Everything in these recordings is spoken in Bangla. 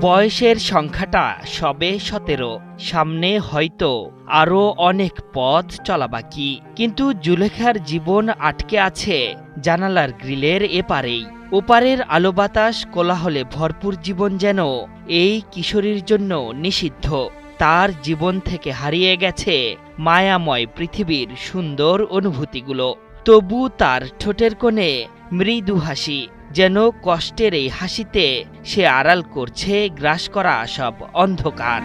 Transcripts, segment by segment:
বয়সের সংখ্যাটা সবে সতেরো, সামনে হয়তো আরও অনেক পথ চলা বাকি। কিন্তু জুলেখার জীবন আটকে আছে জানালার গ্রিলের এপারেই। ওপারের আলো বাতাস কোলাহলে ভরপুর জীবন যেন এই কিশোরীর জন্য নিষিদ্ধ। তার জীবন থেকে হারিয়ে গেছে মায়াময় পৃথিবীর সুন্দর অনুভূতিগুলো। তবু তার ঠোঁটের কোণে মৃদু হাসি। যেন কষ্টের এই হাসিতে সে আড়াল করছে, গ্রাস করা সব অন্ধকার।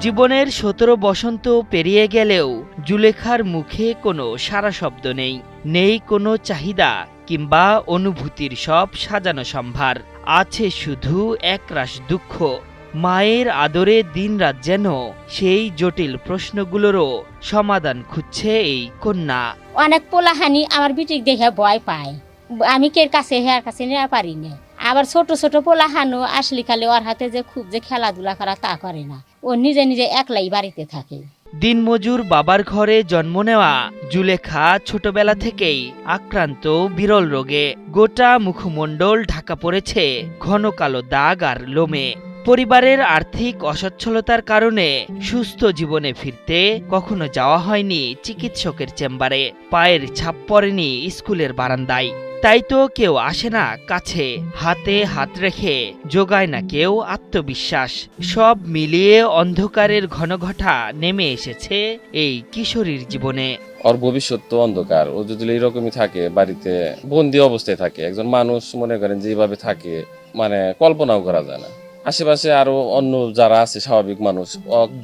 জীবনের সতেরো বসন্ত পেরিয়ে গেলেও জুলেখার মুখে কোনো সারা শব্দ নেই নেই কোনো চাহিদা কিংবা অনুভূতির সব সাজানো সম্ভার। আছে শুধু একরাশ দুঃখ। মায়ের আদরে দিনরাত যেন সেই জটিল প্রশ্নগুলোরও সমাধান খুঁজছে এই কন্যা। অনেক পোলাহানি আমার বিটিক দেখে ভয় পায়। আমি কের কাছে হেয়ার কাছে নেওয়া পারি না। আবার ছোট ছোট পোলাহানো আসলে খালি ওর হাতে যে খুব যে খেলাধুলা করা তা করে না। ও নিজে নিজে একলাই বাড়িতে থাকে। দিনমজুর বাবার ঘরে জন্ম নেওয়া জুলেখা ছোটবেলা থেকেই আক্রান্ত বিরল রোগে। গোটা মুখমণ্ডল ঢাকা পড়েছে ঘন কালো দাগ আর লোমে। পরিবারের আর্থিক অসচ্ছলতার কারণে সুস্থ জীবনে ফিরতে কখনো যাওয়া হয়নি চিকিৎসকের চেম্বারে। পায়ের ছাপ পড়েনি স্কুলের বারান্দায়। তাই তো কেউ আসে না কাছে, হাতে হাত রেখে যোগায় না কেউ আত্মবিশ্বাস। সব মিলিয়ে অন্ধকারের ঘনঘটা নেমে এসেছে এই কিশোরীর জীবনে। ওর ভবিষ্যৎ তো অন্ধকার। ও যদি এরকমই থাকে, বাড়িতে বন্দি অবস্থায় থাকে, একজন মানুষ মনে করেন যেভাবে থাকে মানে কল্পনাও করা যায় না। আশেপাশে আরও অন্য যারা আছে, স্বাভাবিক মানুষ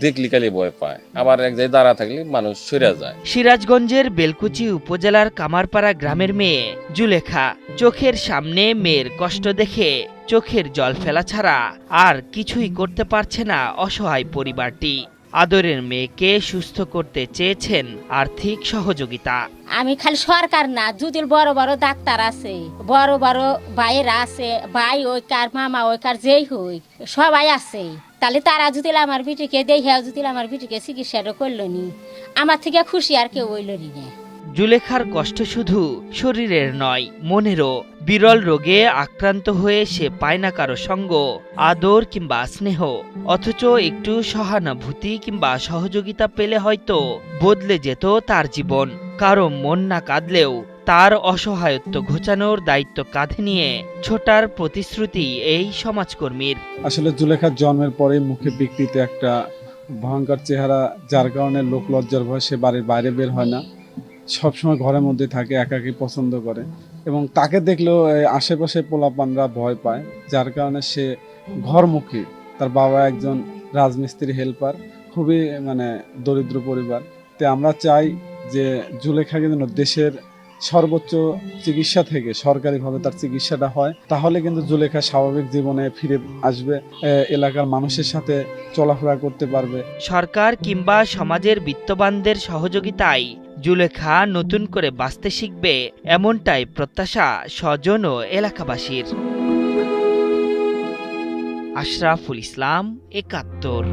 দেখলি খালি ভয় পায়। আবার এক জায়গায় দাঁড়া থাকলে মানুষ সরে যায়। সিরাজগঞ্জের বেলকুচি উপজেলার কামারপাড়া গ্রামের মেয়ে জুলেখা চোখের সামনে মেয়ের কষ্ট দেখে চোখের জল ফেলা ছাড়া আর কিছুই করতে পারছে না অসহায় পরিবারটি। আদরের মেয়েকে সুস্থ করতে চেয়েছেন আর্থিক সহযোগিতা। আমি খালি সরকার না যদি বড় বড় ডাক্তার আছে, বড় বড় ভাইয়েরা আছে, ভাই ওই কার, মামা ওই কার, যেই হই সবাই আছে। তাহলে তারা যদি আমার বিটিকে দেখে যদি আমার বিটিকে চিকিৎসাটা করল নি, আমার থেকে খুশি আর কেউ হইলনি না। জুলেখার কষ্ট শুধু শরীরের নয়, মনেরও। বিরল রোগে আক্রান্ত হয়ে সে পায় না কারও সঙ্গ, আদর কিংবা স্নেহ। অথচ একটু সহানুভূতি কিংবা সহযোগিতা পেলে হয়তো বদলে যেত তার জীবন। কারও মন না কাঁদলেও তার অসহায়ত্ব ঘোচানোর দায়িত্ব কাঁধে নিয়ে ছোটার প্রতিশ্রুতি এই সমাজকর্মীর। আসলে জুলেখার জন্মের পরে মুখে বিকৃত একটা ভয়ঙ্কর চেহারা, যার কারণে লোক লজ্জার ভয় সে বাড়ির বাইরে বের হয় না। সবসময় ঘরের মধ্যে থাকে, একাকি পছন্দ করে এবং তাকে দেখলেও আশেপাশে পোলাপানরা ভয় পায়, যার কারণে সে ঘরমুখী। তার বাবা একজন রাজমিস্ত্রি, হেল্পার, খুবই মানে দরিদ্র পরিবার। তো আমরা চাই যে জুলেখাকে যেন দেশের সর্বোচ্চ চিকিৎসা থেকে সরকারিভাবে তার চিকিৎসাটা হয়, তাহলে কিন্তু জুলেখা স্বাভাবিক জীবনে ফিরে আসবে এলাকার মানুষের সাথে চলাফেরা করতে পারবে। সরকার কিংবা সমাজের বিত্তবানদের সহযোগিতায় জুলেখা নতুন করে বাঁচতে শিখবে এমনটাই প্রত্যাশা স্বজন ও এলাকাবাসীর। আশরাফুল ইসলাম একাত্তর।